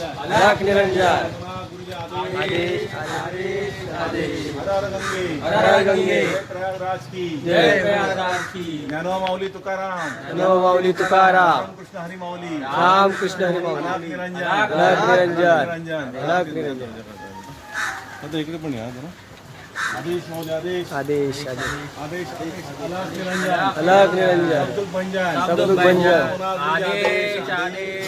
अलख निरंजन। गुरुजी आदेश आदेश आदेश हर हर गंगे हर हर गंगे जय प्रयागराज की। जय प्रयागराज की। ज्ञानोबा माऊली तुकाराम। नव माऊली तुकाराम। कृष्ण हरी माऊली। राम कृष्ण हरी निरंजन। निरंजन। निरंजन। अलख निरंजन। आता इकडे पण या जरा. आदेश आदेश. आदेश आदेश आदेश. निरंजन.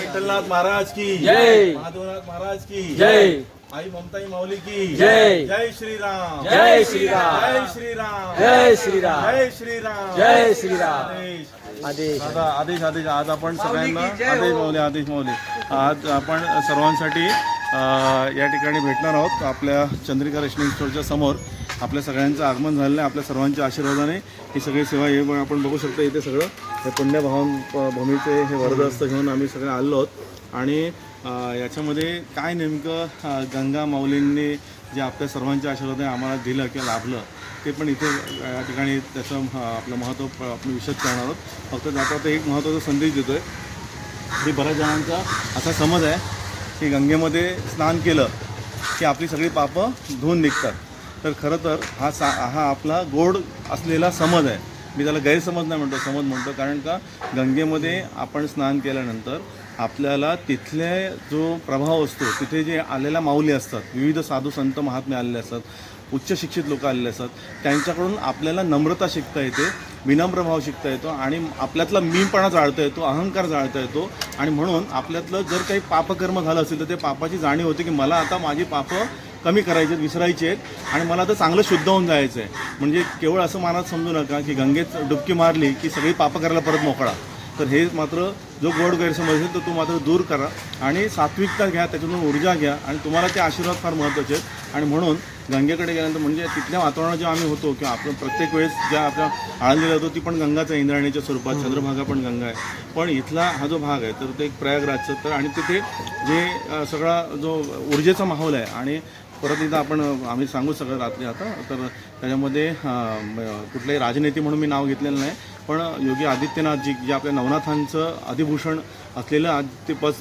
विठ्ठलनाथ महाराज की. जय. महादेवनाथ महाराज की. जय. आई ममताई माऊली की. जय. जय श्रीराम. जय श्रीराम. जय श्रीराम. जय श्रीराम. जय श्रीराम. जय श्रीराम. आदेश. आदेश. आदेश आदेश. आज आपण सगळ्यांना आदेश माऊली आदेश माऊली. आज आपण सर्वांसाठी अ, या ठिकाणी भेटणार आहोत आपल्या चंद्रिका रेशनिंग स्टोरच्या समोर. आपल्या सगळ्यांचं आगमन झालेलं आहे आपल्या सर्वांच्या आशीर्वादाने ही सगळी सेवा हे आपण बघू शकतो इथे सगळं. हे पुण्यभावन भूमीचे हे वरदहस्त घेऊन आम्ही सगळे आलो आहोत. आणि याच्यामध्ये काय नेमकं गंगा माऊलींनी जे आपल्या सर्वांच्या आशीर्वादाने आम्हाला दिलं किंवा लाभलं ते पण इथे या ठिकाणी त्याचं आपलं महत्त्व प- आपण विशद करणार आहोत. फक्त जाता आता एक महत्त्वाचा संदेश देतो आहे की बऱ्याच जणांचा असा समज आहे की गंगेमध्ये स्नान केलं की आपली सगळी पापं धुवून निघतात. तर खरं तर हा सा हा आपला गोड असलेला समज आहे. मी त्याला गैरसमज नाही म्हणतो समज म्हणतो. कारण का गंगेमध्ये आपण स्नान केल्यानंतर आपल्याला तिथले जो प्रभाव असतो तिथे जे आलेल्या माऊली असतात विविध साधू संत महात्मे आलेले असतात उच्च शिक्षित लोक आलेले असतात त्यांच्याकडून आपल्याला नम्रता शिकता येते विनम्र भाव शिकता येतो आणि आपल्यातला मीपणा जाळता येतो अहंकार जाळता येतो आणि म्हणून आपल्यातलं जर काही पापकर्म झालं असेल तर ते पापाची जाणीव होते की मला आता माझी पापं कमी करायची आहेत विसरायची आहेत. आणि मला आता चांगलं शुद्ध होऊन जायचं आहे म्हणजे केवळ असं मनात समजू नका की गंगेत डुबकी मारली की सगळी पापं करायला परत मोकळा. तर हे मात्र जो गोड गैरसमज असेल तर तो मात्र दूर करा. आणि सात्विकता घ्या त्याच्यातून ऊर्जा घ्या. आणि तुम्हाला ते आशीर्वाद फार महत्त्वाचे आहेत. आणि म्हणून गंगेकडे गेल्यानंतर म्हणजे तिथल्या वातावरणात जेव्हा आम्ही होतो किंवा आपण प्रत्येक वेळेस ज्या आपल्या आळंदीला जातो ती पण गंगाच इंद्रायणीच्या स्वरूपात चंद्रभागा पण गंगा आहे. पण इथला हा जो भाग आहे तर ते एक प्रयागराजचं. तर आणि तिथे जे सगळा जो ऊर्जेचा माहोल आहे आणि परत एकदा आपण आम्ही सांगू सगळं रात्री आता. तर त्याच्यामध्ये कुठल्याही राजनेते म्हणून मी नाव घेतलेलं नाही. पण योगी आदित्यनाथजी जे आपल्या नवनाथांचं अधिभूषण असलेलं आज ते पद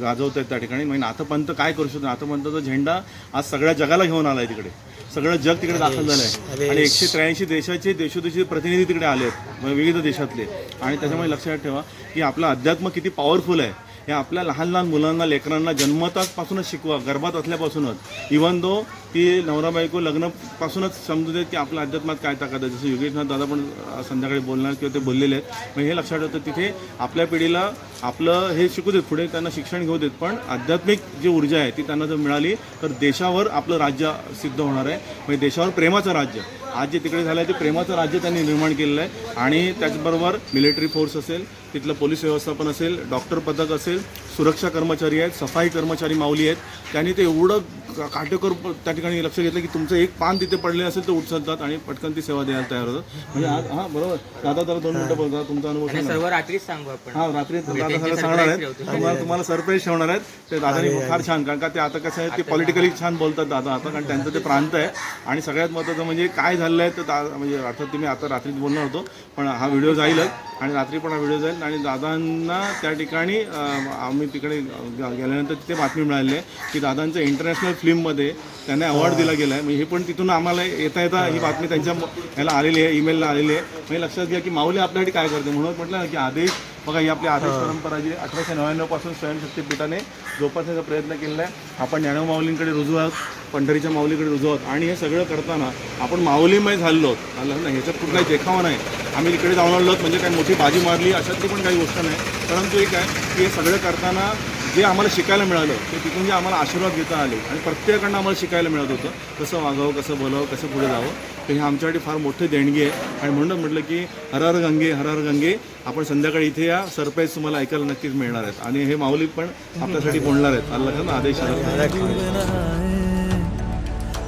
गाजवत आहेत त्या ठिकाणी. म्हणजे नाथपंत काय करू शकतो? नाथपंथाचा झेंडा आज सगळ्या जगाला घेऊन आला आहे तिकडे. सगळं जग तिकडे दाखल झालं आहे आणि एकशे त्र्याऐंशी देशाचे देशोदेशी प्रतिनिधी तिकडे आले आहेत म्हणजे विविध देशातले. आणि त्याच्यामुळे लक्षात ठेवा की आपलं अध्यात्म किती पॉवरफुल आहे. हे आपल्या लहान लहान मुलांना लेकरांना जन्मतापासूनच शिकवा. गर्भात असल्यापासूनच. इवन दो ती नवरा बायको लग्नापासूनच समजू देत की आपल्या अध्यात्मात काय ताकद आहे. जसं योगेशनाथ दादा पण संध्याकाळी बोलणार किंवा ते बोललेले आहेत. मग हे लक्षात ठेवतं तिथे आपल्या पिढीला आपलं हे शिकू देत. पुढे त्यांना शिक्षण घेऊ देत. पण आध्यात्मिक जी ऊर्जा आहे ती त्यांना जर मिळाली तर देशावर आपलं राज्य सिद्ध होणार आहे. म्हणजे देशावर प्रेमाचं राज्य. आज जे तिकडे झालं आहे ते प्रेमाचं राज्य त्यांनी निर्माण केलेलं आहे. आणि त्याचबरोबर मिलिटरी फोर्स असेल तिथलं पोलीस व्यवस्थापन असेल डॉक्टर पथक असेल सुरक्षा कर्मचारी आहेत सफाई कर्मचारी माऊली आहेत. त्यांनी ते एवढं काटेकोर त्या ठिकाणी लक्ष घेतलं की तुमचं एक पान तिथे पडले असेल तर उचलतात आणि पटकन ती सेवा द्यायला तयार होतात. म्हणजे आज हां बरोबर. दादा जरा दोन मिनटं बोलता. तुमचा अनुभव सांगा. सर्व रात्रीच सांगू आपण. हा रात्री दादा सगळं सांगणार आहेत. तुम्हाला तुम्हाला सरप्राईज ठेवणार आहेत. ते दादानी फार छान कारण का ते आता कसं आहे ते पॉलिटिकली छान बोलतात दादा आता कारण त्यांचं ते प्रांत आहे. आणि सगळ्यात महत्त्वाचं म्हणजे काय झालेलं आहे तर दा- म्हणजे अर्थात तुम्ही आता रात्रीत बोलणार होतो पण हा व्हिडिओ जाईलच आणि रात्री पण हा व्हिडिओ जाईल आणि दादांना त्या ठिकाणी आम्ही तिकडे गेल्यानंतर तिथे बातमी मिळाली आहे की दादांच्या इंटरनॅशनल फिल्ममध्ये त्यांना अवॉर्ड दिला गेला आहे म्हणजे हे पण तिथून आम्हाला येता येता ही बातमी त्यांच्या ह्याला आलेली आहे ईमेलला आलेली आहे. म्हणजे लक्षात घ्या की माऊली आपल्यासाठी काय करते? म्हणून म्हटलं ना की आदेश बघा ही आपली आदेश परंपरा जी अठराशे नव्याण्णवपासून स्वयंशक्तीपीठाने जोपासण्याचा प्रयत्न केलेला आहे. आपण ज्ञानव माऊलींकडे रुजू आहोत. पंढरीच्या माऊलीकडे रुजू आहोत. आणि हे सगळं करताना आपण माऊलीमय झालो आहोत. आलं ना ह्याच्यात कुठलाही देखावा नाही. आम्ही तिकडे जाऊन आलो म्हणजे काही मोठी बाजी मारली अशातली पण काही गोष्ट नाही. परंतु एक आहे की हे सगळं करताना जे आम्हाला शिकायला मिळालं ते तिथून जे आम्हाला आशीर्वाद घेता आले आणि प्रत्येकाकडनं आम्हाला शिकायला मिळत होतं कसं वागावं कसं बोलावं कसं पुढे जावं तर हे आमच्यासाठी फार मोठी देणगी आहे. आणि म्हणून म्हटलं की हरहर गंगे हरहर गंगे आपण संध्याकाळी इथे या सरप्राईज तुम्हाला ऐकायला नक्कीच मिळणार आहेत. आणि हे माऊली पण आपल्यासाठी बोलणार आहेत. अल्लाह आदेश